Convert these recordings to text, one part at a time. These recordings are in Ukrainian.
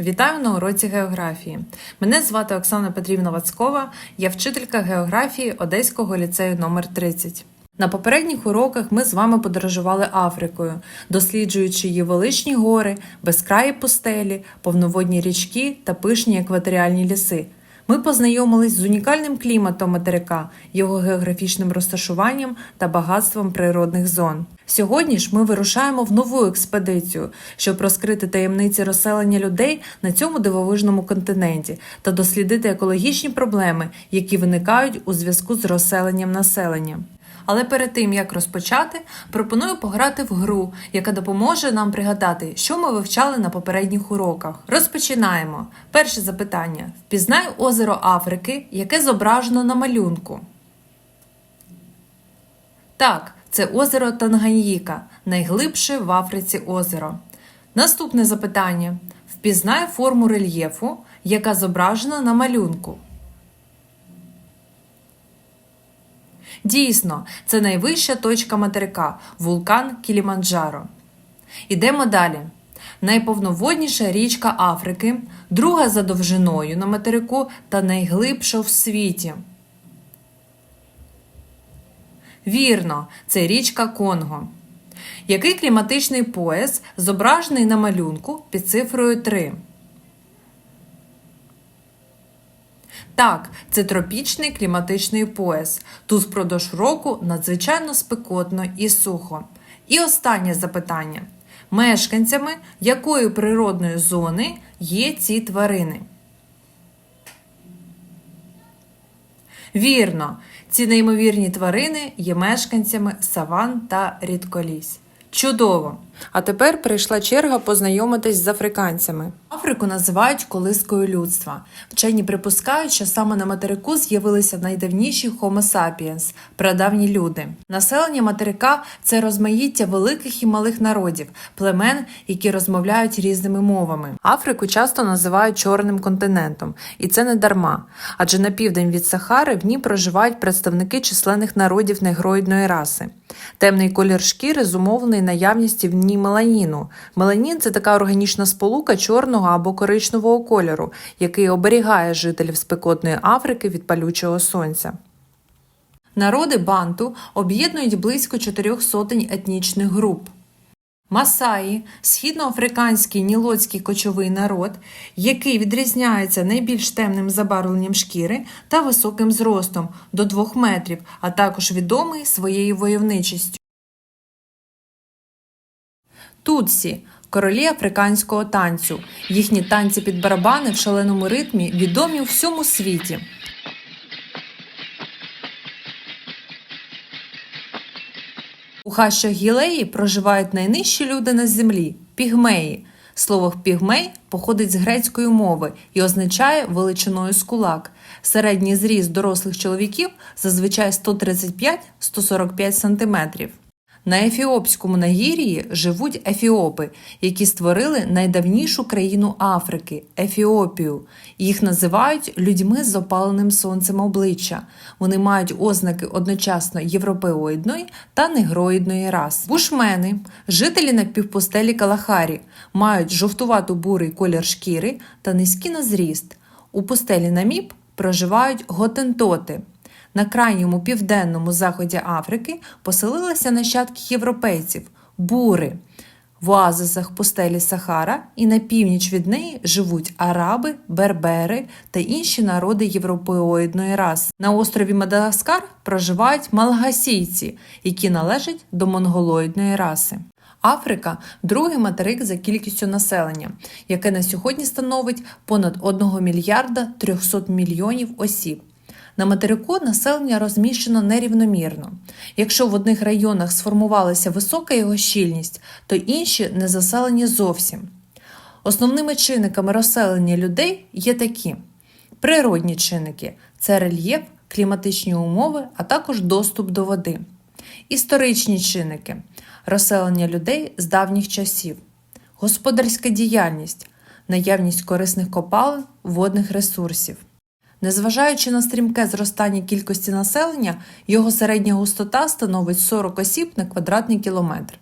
Вітаю на уроці географії. Мене звати Оксана Петрівна Вацкова, я вчителька географії Одеського ліцею номер 30 На попередніх уроках ми з вами подорожували Африкою, досліджуючи її величні гори, безкраї пустелі, повноводні річки та пишні екваторіальні ліси. Ми познайомились з унікальним кліматом материка, його географічним розташуванням та багатством природних зон. Сьогодні ж ми вирушаємо в нову експедицію, щоб розкрити таємниці розселення людей на цьому дивовижному континенті та дослідити екологічні проблеми, які виникають у зв'язку з розселенням населення. Але перед тим як розпочати, пропоную пограти в гру, яка допоможе нам пригадати, що ми вивчали на попередніх уроках. Розпочинаємо. Перше запитання: впізнай озеро Африки, яке зображено на малюнку. Так, це озеро Танганьїка, найглибше в Африці озеро. Наступне запитання: впізнай форму рельєфу, яка зображена на малюнку. Дійсно, це найвища точка материка вулкан Кіліманджаро. Ідемо далі. Найповноводніша річка Африки, друга за довжиною на материку та найглибша в світі. Вірно, це річка Конго. Який кліматичний пояс зображений на малюнку під цифрою 3? Так, це тропічний кліматичний пояс. Тут впродовж року надзвичайно спекотно і сухо. І останнє запитання: мешканцями якої природної зони є ці тварини? Вірно, ці неймовірні тварини є мешканцями саван та рідколісь. Чудово! А тепер прийшла черга познайомитись з африканцями. Африку називають колискою людства. Вчені припускають, що саме на материку з'явилися найдавніші Homo sapiens – прадавні люди. Населення материка це розмаїття великих і малих народів, племен, які розмовляють різними мовами. Африку часто називають чорним континентом, і це не дарма. Адже на південь від Сахари в ній проживають представники численних народів негроїдної раси. Темний колір шкіри зумовлений наявністю в ній меланіну. Меланін це така органічна сполука чорного або коричневого кольору, який оберігає жителів спекотної Африки від палючого сонця. Народи банту об'єднують близько чотирьох сотень етнічних груп. Масаї східноафриканський нілоцький кочовий народ, який відрізняється найбільш темним забарвленням шкіри та високим зростом до 2 метрів, а також відомий своєю войовничістю. Тутсі королі африканського танцю. Їхні танці під барабани в шаленому ритмі відомі у всьому світі. У хащах Гілеї проживають найнижчі люди на землі пігмеї. Слово пігмей походить з грецької мови і означає величиною з кулак. Середній зріст дорослих чоловіків зазвичай 135-145 см. На Ефіопському нагір'ї живуть ефіопи, які створили найдавнішу країну Африки Ефіопію. Їх називають людьми з опаленим сонцем обличчя. Вони мають ознаки одночасно європеоїдної та негроїдної раси. Бушмени, жителі напівпустелі Калахарі, мають жовтувато бурий колір шкіри та низький на зріст. У пустелі Наміб проживають готентоти. На крайньому південному заході Африки поселилися нащадки європейців бури. В оазисах пустелі Сахара і на північ від неї живуть араби, бербери та інші народи європеоїдної раси. На острові Мадагаскар проживають малгасійці, які належать до монголоїдної раси. Африка другий материк за кількістю населення, яке на сьогодні становить понад 1 мільярда 300 мільйонів осіб. На материку населення розміщено нерівномірно. Якщо в одних районах сформувалася висока його щільність, то інші не заселені зовсім. Основними чинниками розселення людей є такі: природні чинники це рельєф, кліматичні умови, а також доступ до води, історичні чинники розселення людей з давніх часів, господарська діяльність, наявність корисних копалин, водних ресурсів. Незважаючи на стрімке зростання кількості населення, його середня густота становить 40 осіб на квадратний кілометр.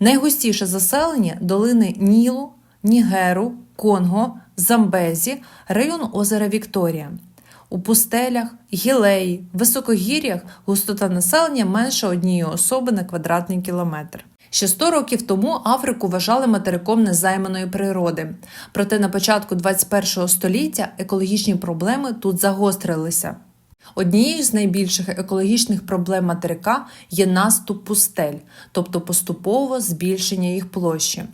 Найгустіше заселення долини Нілу, Нігеру, Конго, Замбезі, район озера Вікторія. У пустелях, гілеї, високогір'ях густота населення менше однієї особи на квадратний кілометр. Ще 100 років тому Африку вважали материком незайманої природи. Проте на початку 21 століття екологічні проблеми тут загострилися. Однією з найбільших екологічних проблем материка є наступ пустель, тобто поступове збільшення їх площі.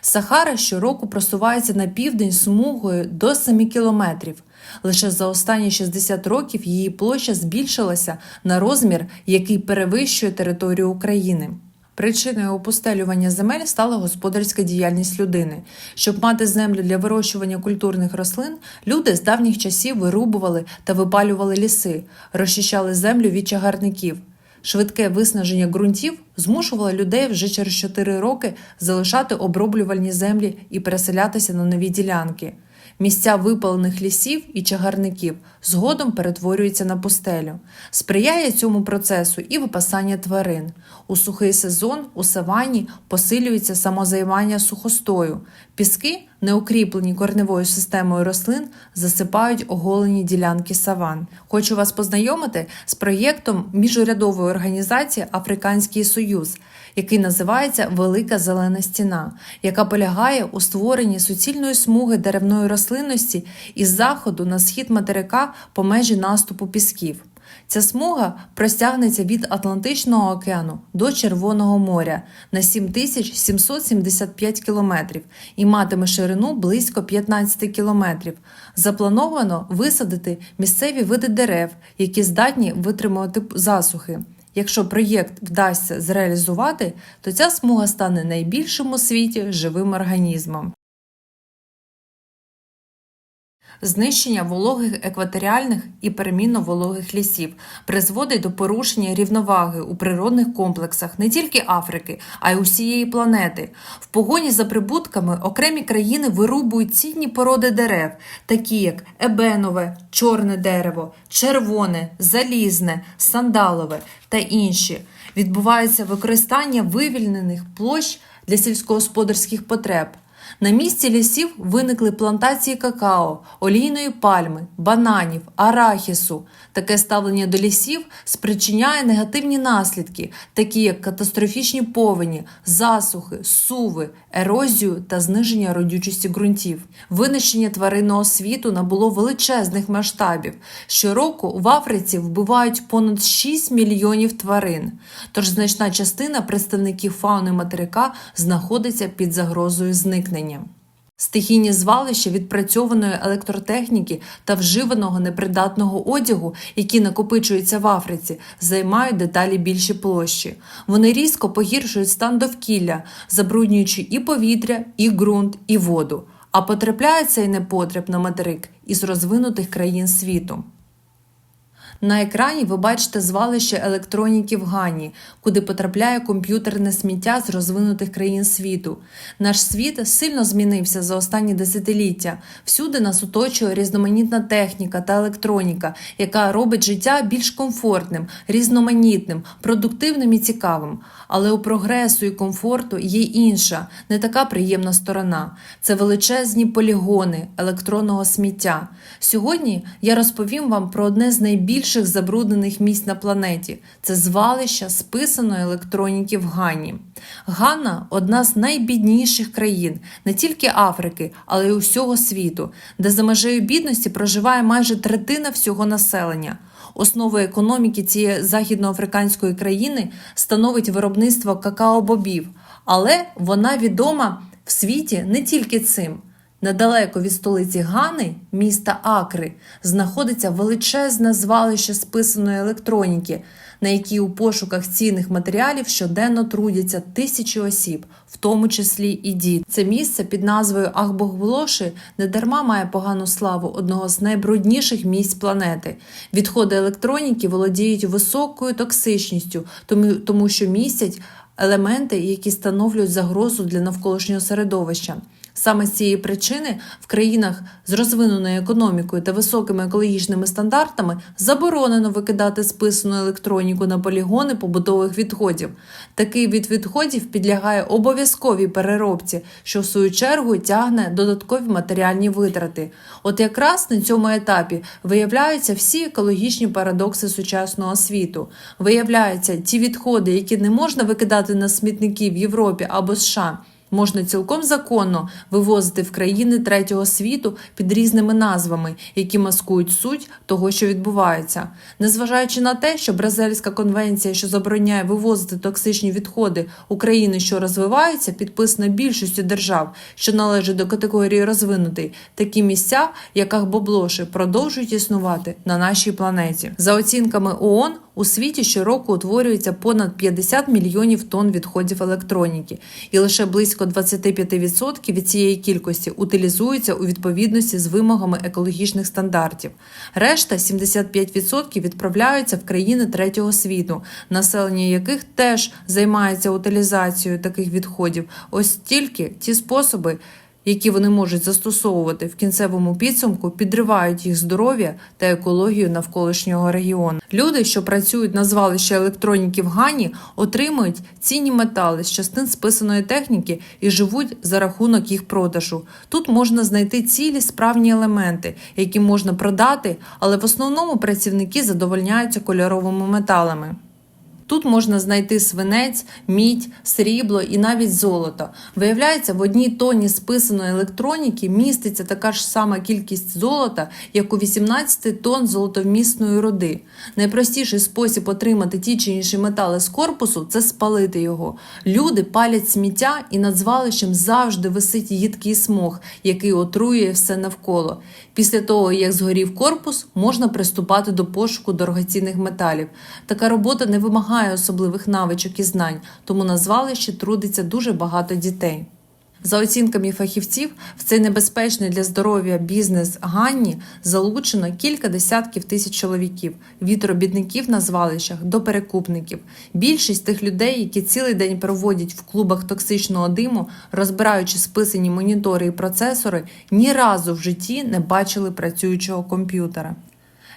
Сахара щороку просувається на південь смугою до 7 кілометрів. Лише за останні 60 років її площа збільшилася на розмір, який перевищує територію України. Причиною опустелювання земель стала господарська діяльність людини. Щоб мати землю для вирощування культурних рослин, люди з давніх часів вирубували та випалювали ліси, розчищали землю від чагарників. Швидке виснаження ґрунтів змушувало людей вже через 4 роки залишати оброблювальні землі і переселятися на нові ділянки. Місця випалених лісів і чагарників згодом перетворюються на пустелю. Сприяє цьому процесу і випасання тварин. У сухий сезон у савані посилюється самозаймання сухостою. Піски, не укріплені корневою системою рослин, засипають оголені ділянки саван. Хочу вас познайомити з проєктом міжурядової організації Африканський Союз, який називається Велика Зелена Стіна, яка полягає у створенні суцільної смуги деревної рослинності із заходу на схід материка по межі наступу пісків. Ця смуга простягнеться від Атлантичного океану до Червоного моря на 7775 кілометрів і матиме ширину близько 15 кілометрів. Заплановано висадити місцеві види дерев, які здатні витримувати засухи. Якщо проєкт вдасться зреалізувати, то ця смуга стане найбільшим у світі живим організмом. Знищення вологих екваторіальних і перемінно вологих лісів призводить до порушення рівноваги у природних комплексах не тільки Африки, а й усієї планети. В погоні за прибутками окремі країни вирубують цінні породи дерев, такі як ебенове, чорне дерево, червоне, залізне, сандалове та інші. Відбувається використання вивільнених площ для сільськогосподарських потреб. На місці лісів виникли плантації какао, олійної пальми, бананів, арахісу. Таке ставлення до лісів спричиняє негативні наслідки, такі як катастрофічні повені, засухи, суви, ерозію та зниження родючості ґрунтів. Винищення тваринного світу набуло величезних масштабів. Щороку в Африці вбивають понад 6 мільйонів тварин. Тож значна частина представників фауни материка знаходиться під загрозою зникнення. Стихійні звалища відпрацьованої електротехніки та вживаного непридатного одягу, які накопичуються в Африці, займають деталі більші площі. Вони різко погіршують стан довкілля, забруднюючи і повітря, і ґрунт, і воду. А потрапляє цей непотреб на материк із розвинутих країн світу. На екрані ви бачите звалище електроніки в Гані, куди потрапляє комп'ютерне сміття з розвинутих країн світу. Наш світ сильно змінився за останні десятиліття. Всюди нас оточує різноманітна техніка та електроніка, яка робить життя більш комфортним, різноманітним, продуктивним і цікавим. Але у прогресу і комфорту є інша, не така приємна сторона. Це величезні полігони електронного сміття. Сьогодні я розповім вам про одне з найбільших забруднених місць на планеті це звалища списаної електроніки в Гані. Ганна одна з найбідніших країн не тільки Африки, але й усього світу, де за межею бідності проживає майже третина всього населення. Основою економіки цієї західноафриканської країни становить виробництво какао-бобів, але вона відома в світі не тільки цим. Недалеко від столиці Гани, міста Акри, знаходиться величезне звалище списаної електроніки, на якій у пошуках цінних матеріалів щоденно трудяться тисячі осіб, в тому числі і діти. Це місце під назвою Ахбогблоши недарма має погану славу одного з найбрудніших місць планети. Відходи електроніки володіють високою токсичністю, тому, тому що містять елементи, які становлюють загрозу для навколишнього середовища. Саме з цієї причини в країнах з розвиненою економікою та високими екологічними стандартами заборонено викидати списану електроніку на полігони побутових відходів. Такий від відходів підлягає обов'язковій переробці, що в свою чергу тягне додаткові матеріальні витрати. От якраз на цьому етапі виявляються всі екологічні парадокси сучасного світу. Виявляються ті відходи, які не можна викидати на смітники в Європі або США. Можна цілком законно вивозити в країни третього світу під різними назвами, які маскують суть того, що відбувається. Незважаючи на те, що Бразильська конвенція, що забороняє вивозити токсичні відходи у країни, що розвиваються, підписана більшістю держав, що належать до категорії розвинутий, такі місця, як Ахбоблоши, продовжують існувати на нашій планеті. За оцінками ООН, у світі щороку утворюється понад 50 мільйонів тонн відходів електроніки, і лише близько 25% від цієї кількості утилізуються у відповідності з вимогами екологічних стандартів. Решта 75% відправляються в країни третього світу, населення яких теж займається утилізацією таких відходів. Ось тільки ті способи які вони можуть застосовувати в кінцевому підсумку, підривають їх здоров'я та екологію навколишнього регіону. Люди, що працюють на звалищі електроніки в Гані, отримують цінні метали з частин списаної техніки і живуть за рахунок їх продажу. Тут можна знайти цілі справні елементи, які можна продати, але в основному працівники задовольняються кольоровими металами. Тут можна знайти свинець, мідь, срібло і навіть золото. Виявляється, в одній тоні списаної електроніки міститься така ж сама кількість золота, як у 18 тонн золотовмісної руди. Найпростіший спосіб отримати ті чи інші метали з корпусу це спалити його. Люди палять сміття і над звалищем завжди висить їдкий смог, який отруює все навколо. Після того, як згорів корпус, можна приступати до пошуку дорогоцінних металів. Така робота не вимагає особливих навичок і знань, тому на звалищі трудиться дуже багато дітей. За оцінками фахівців, в цей небезпечний для здоров'я бізнес Ганні залучено кілька десятків тисяч чоловіків від робітників на звалищах до перекупників. Більшість тих людей, які цілий день проводять в клубах токсичного диму, розбираючи списані монітори і процесори, ні разу в житті не бачили працюючого комп'ютера.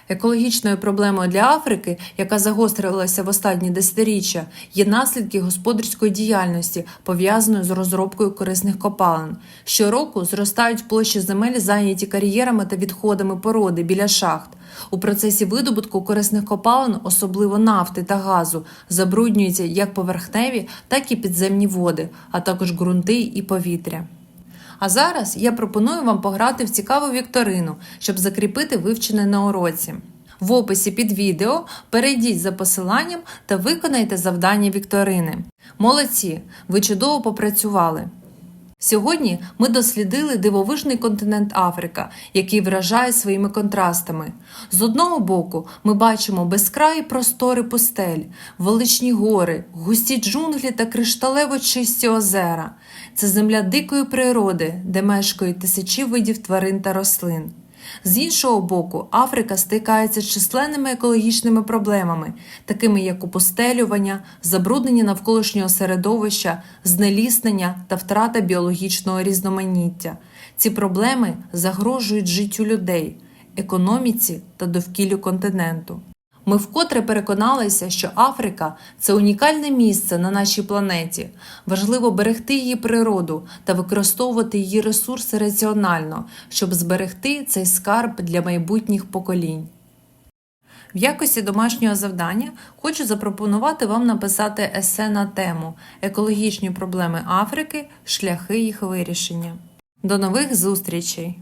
Екологічною проблемою для Африки, яка загострилася в останні десятиріччя, є наслідки господарської діяльності, пов'язаної з розробкою корисних копалин. Щороку зростають площі земель, зайняті кар'єрами та відходами породи біля шахт. У процесі видобутку корисних копалин, особливо нафти та газу, забруднюються як поверхневі, так і підземні води, а також ґрунти і повітря. А зараз я пропоную вам пограти в цікаву вікторину, щоб закріпити вивчене на уроці. В описі під відео перейдіть за посиланням та виконайте завдання вікторини. Молодці! Ви чудово попрацювали! Сьогодні ми дослідили дивовижний континент Африка, який вражає своїми контрастами. З одного боку, ми бачимо безкраї простори пустель, величні гори, густі джунглі та кришталево чисті озера. Це земля дикої природи, де мешкають тисячі видів тварин та рослин. З іншого боку, Африка стикається з численними екологічними проблемами, такими як опустелювання, забруднення навколишнього середовища, знеліснення та втрата біологічного різноманіття. Ці проблеми загрожують життю людей, економіці та довкіллю континенту. Ми вкотре переконалися, що Африка це унікальне місце на нашій планеті. Важливо берегти її природу та використовувати її ресурси раціонально, щоб зберегти цей скарб для майбутніх поколінь. В якості домашнього завдання хочу запропонувати вам написати есе на тему Екологічні проблеми Африки, шляхи їх вирішення. До нових зустрічей!